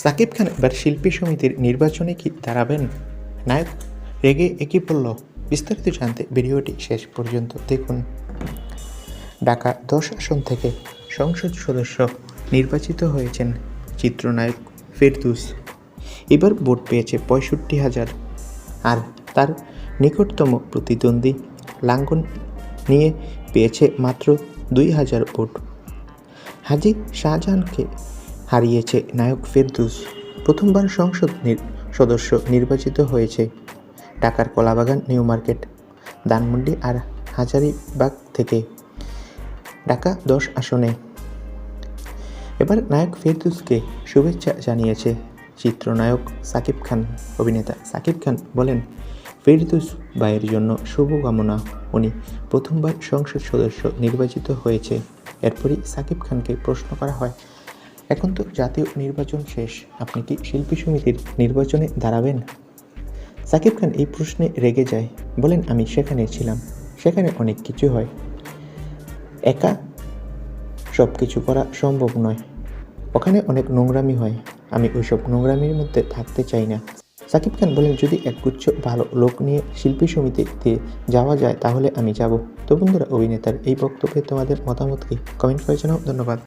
সাকিব খান এবার শিল্পী সমিতির নির্বাচনে কি দাঁড়াবেন? নায়ক, রেগে একই বলল, বিস্তারিত জানতে ভিডিওটি শেষ পর্যন্ত দেখুন। ঢাকা দশ আসন থেকে সংসদ সদস্য নির্বাচিত হয়েছেন চিত্রনায়ক ফেরদুস। এবার ভোট পেয়েছে পঁয়ষট্টি হাজার। আর তার নিকটতম প্রতিদ্বন্দ্বী লাঙ্গন নিয়ে পেয়েছে মাত্র দুই হাজার ভোট। হাজি শাহজাহানকে হারিয়েছে নায়ক ফেরদুস। প্রথমবার সংসদ সদস্য নির্বাচিত হয়েছে ঢাকার কলাবাগান নিউ মার্কেট, ধানমন্ডি আর হাজারিবাগ থেকে। ঢাকা দশ আসনে। এবার নায়ক ফেরদুসকে শুভেচ্ছা জানিয়েছে চিত্রনায়ক সাকিব খান, অভিনেতা সাকিব খান বলেন, ফেরদুস ভাইয়ের জন্য শুভকামনা। উনি প্রথমবার সংসদ সদস্য নির্বাচিত হয়েছে। এরপরই সাকিব খানকে প্রশ্ন করা হয় এখন তো জাতীয় নির্বাচন শেষ। আপনি কি শিল্পী সমিতির নির্বাচনে দাঁড়াবেন? সাকিব খান এই প্রশ্নে রেগে যায়। বলেন, আমি সেখানে ছিলাম। সেখানে অনেক কিছু হয়। একা সব কিছু করা সম্ভব নয়। ওখানে অনেক নোংরামি হয়। আমি ওইসব নোংরামির মধ্যে থাকতে চাই না। সাকিব খান বলেন, যদি একগুচ্ছ ভালো লোক নিয়ে শিল্পী সমিতিতে যাওয়া যায়, তাহলে আমি যাব। তো বন্ধুরা, অভিনেতার এই বক্তব্যে তোমাদের মতামত কি? কমেন্ট করে জানাও। ধন্যবাদ।